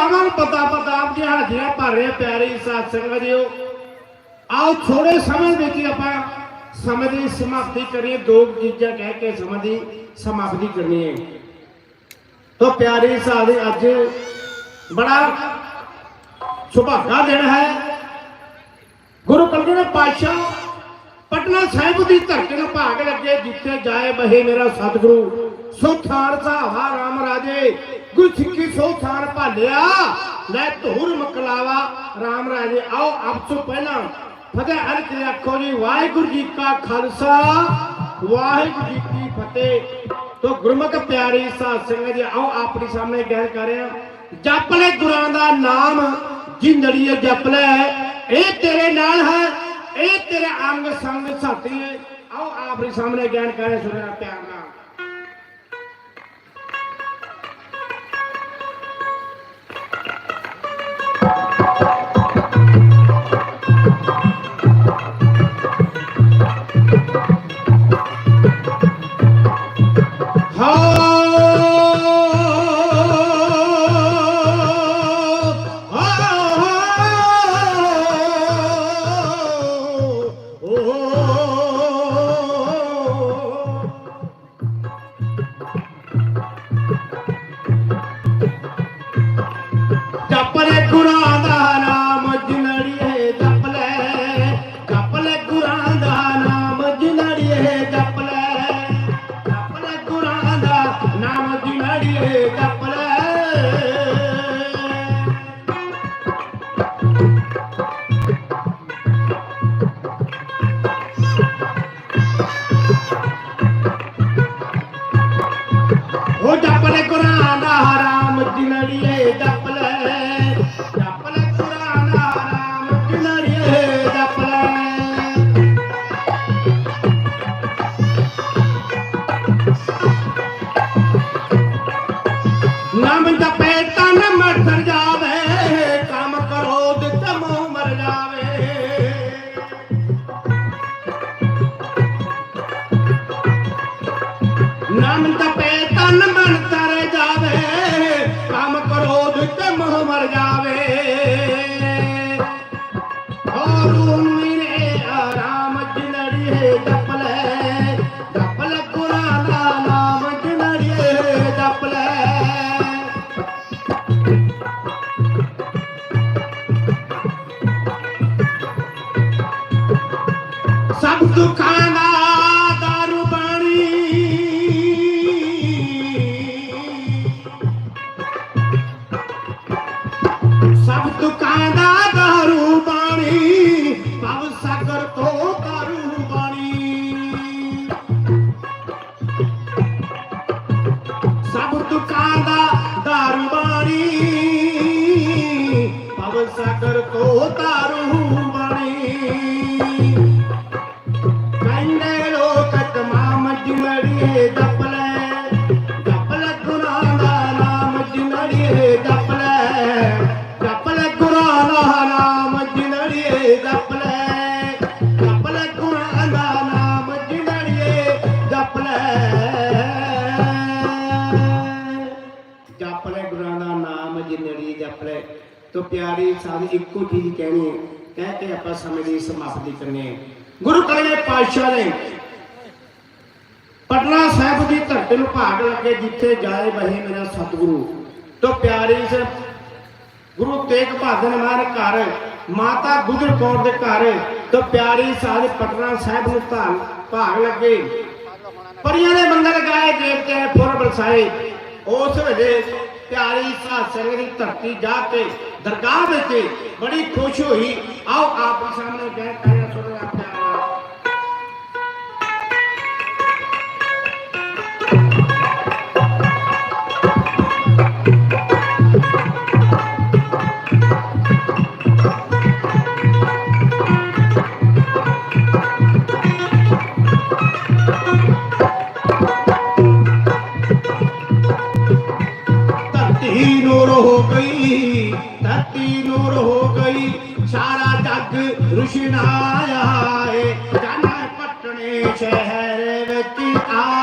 ਪਾਵਨ ਪਤਾ ਪ੍ਰਤਾਪ ਦੀਆਂ ਹਾਜ਼ਰੀਆਂ ਭਰ ਰਹੇ ਪਿਆਰੇ ਸਾਧ ਸੰਗਤ ਆਓ ਥੋੜੇ ਸਮੇਂ ਵਿੱਚ ਹੀ ਆਪਾਂ ਸਮੇਂ ਦੀ ਸਮਾਪਤੀ ਕਰੀਏ, ਦੋ ਚੀਜ਼ਾਂ ਕਹਿ ਕੇ ਸਮੇਂ ਦੀ ਸਮਾਪਤੀ ਕਰਨੀ ਹੈ। ਤੋ ਪਿਆਰੇ ਸਾਧ, ਅੱਜ ਬੜਾ ਸੁਭਾਗਾ ਦਿਨ ਹੈ। ਗੁਰੂ ਕਲਗੀਧਰ ਪਾਤਸ਼ਾਹ ਪਟਨਾ ਸਾਹਿਬ ਦੀ ਧਰਤੀ ਭਾਗ ਲੱਗੇ, ਜਿੱਥੇ ਜਾਏ ਬਹੇ ਮੇਰਾ ਸਤਿਗੁਰੂ। ਸੋ ਥਾਨ ਸਹਾਵਾ ਰਾਮ ਰਾਜੇ। ਗੁਰ ਸਿੱਖੀ ਸੋ ਥਾਨ ਭਾਲਿਆ। ਲੈ ਧੂਰ ਮਕਲਾਵਾ। ਰਾਮ ਰਾਜੇ, ਆਓ ਆਪ ਤੋਂ ਪਹਿਲਾਂ ਫਤਿਹ ਅਰਕ ਆਖੋ ਜੀ, ਵਾਹਿਗੁਰੂ ਜੀ ਕਾ ਖਾਲਸਾ। ਵਾਹਿਗੁਰੂ ਜੀ ਕੀ ਫਤਿਹ। ਤੋ ਗੁਰਮੁਖ ਪਿਆਰੀ ਸਾਧ ਸੰਗਤ ਜੀ, ਆਓ ਆਪਣੀ ਸਾਹਮਣੇ ਗਹਿਰ ਕਰ ਰਿਹਾ ਜਪ ਲੈ ਗੁਰਾਂ ਦਾ ਨਾਮ, ਜਿੰਦੜੀਏ ਜਪ ਲੈ। ਇਹ ਤੇਰੇ ਨਾਲ ਹੈ। ਇਹ ਤੇਰੇ ਅੰਗ ਸੰਗ ਸਾਥੀ ਹੈ ਆਓ ਆਪਣੀ ਸਾਹਮਣੇ ਗਿਆਨ ਕਰੇ ਸੁਣਿਆ ਪਿਆਰ ਨਾਲ। ਜਪ ਉਹ ਜਪ ਲੈ ਕੁਰਾਨ ਦਾ ਹਰਾਮ ਜਿਨੜੀਏ, ਜਪ ਲੈ। ਜਪ ਲੈ ਕੁਰਾਨ ਦਾ ਹਰਾਮ ਜਿਨੜੀਏ, ਜਪ ਲੈ। ਨਾਮ ਜਪੇ ਤਨ ਮਰ ਜਾਵੇ, ਕੰਮ ਕਰੋ ਦਿੱਤ ਮੋਹ ਮਰ ਜਾਵੇ। ਨਾਮ ਤਪੇ ਤਨ ਮਨ ਤਰ ਜਾਵੇ, ਕੰਮ ਕਰੋ ਤੇ ਮੋਹ ਮਰ ਜਾਵੇ। ਔਰੂ ਮੀਰੇ ਆਰਾਮ ਜਿਨੜੀਏ ਜਪ ਲੈ ਜਪ ਲੈ ਕੁਰਾਨ ਦਾ ਨਾਮ ਜਿਨੜੀਏ ਜਪ ਲੈ। ਸਭ ਦੁੱਖਾਂ ਸਭ ਦੁੱਖਾਂ ਦਾ ਦਾਰੂ ਬਾਣੀ ਭਵ ਸਾਗਰ ਤੋਂ ਤਾਰੂ ਬਾਣੀ ਸਭ ਦੁੱਖਾਂ ਦਾ ਦਾਰੂ ਬਾਣੀ ਭਵ ਸਾਗਰ ਤੋਂ ਤਾਰੂ ਬਾਣੀ ਜਿਮੜੀਏ ਤੋ ਪਿਆਰੀ ਸਾਡੀ ਇੱਕੋ ਚੀਜ਼ ਕਹਿਣੀ ਹੈ, ਕਹਿ ਕੇ ਆਪਾਂ ਸਮੇਂ ਦੀ ਸਮਾਪਤੀ ਕਰਨੀ ਹੈ। ਗੁਰੂ ਕਲਗੇ ਪਾਤਸ਼ਾਹ ਨੇ ਪਟਨਾ ਸਾਹਿਬ ਦੀ ਧਰਤੀ ਨੂੰ ਭਾਗ ਲੱਗੇ ਜਿੱਥੇ ਜਾਏ ਬਹੇ ਮੇਰਾ ਸਤਿਗੁਰੂ। ਤੋ ਪਿਆਰੀ ਇਸ ਗੁਰੂ ਤੇਗ ਬਹਾਦਰ ਮਾਰ ਘਰ, ਮਾਤਾ ਗੁਜਰ ਕੌਰ ਦੇ ਘਰ, ਤੋ ਪਿਆਰੀ ਸਾਧ ਪਟਨਾ ਸਾਹਿਬ ਨੂੰ ਧਾਰ ਭਾਗ ਲੱਗੇ। ਪਰੀਆਂ ਦੇ ਮੰਗਲ ਗਾਏ ਦੇਵਤੇ ਫੁਰ ਬਰਸਾਏ। ਉਸ ਵੇਲੇ ਪਿਆਰੀ ਸਾਧ ਸੰਗਤ ਦੀ ਧਰਤੀ ਜਾ ਕੇ ਦਰਗਾਹ ਵਿੱਚ ਬੜੀ ਖੁਸ਼ ਹੋਈ। ਆਓ ਆਪ ਦੇ ਸਾਹਮਣੇ ਕਹਿ ਸਾਰਾ ਜੱਗ ਰੁਸ਼ਨਾਇਆ ਏ ਜਨ ਪਟਨੇ ਸ਼ਹਿਰ ਵਿੱਚ ਆ।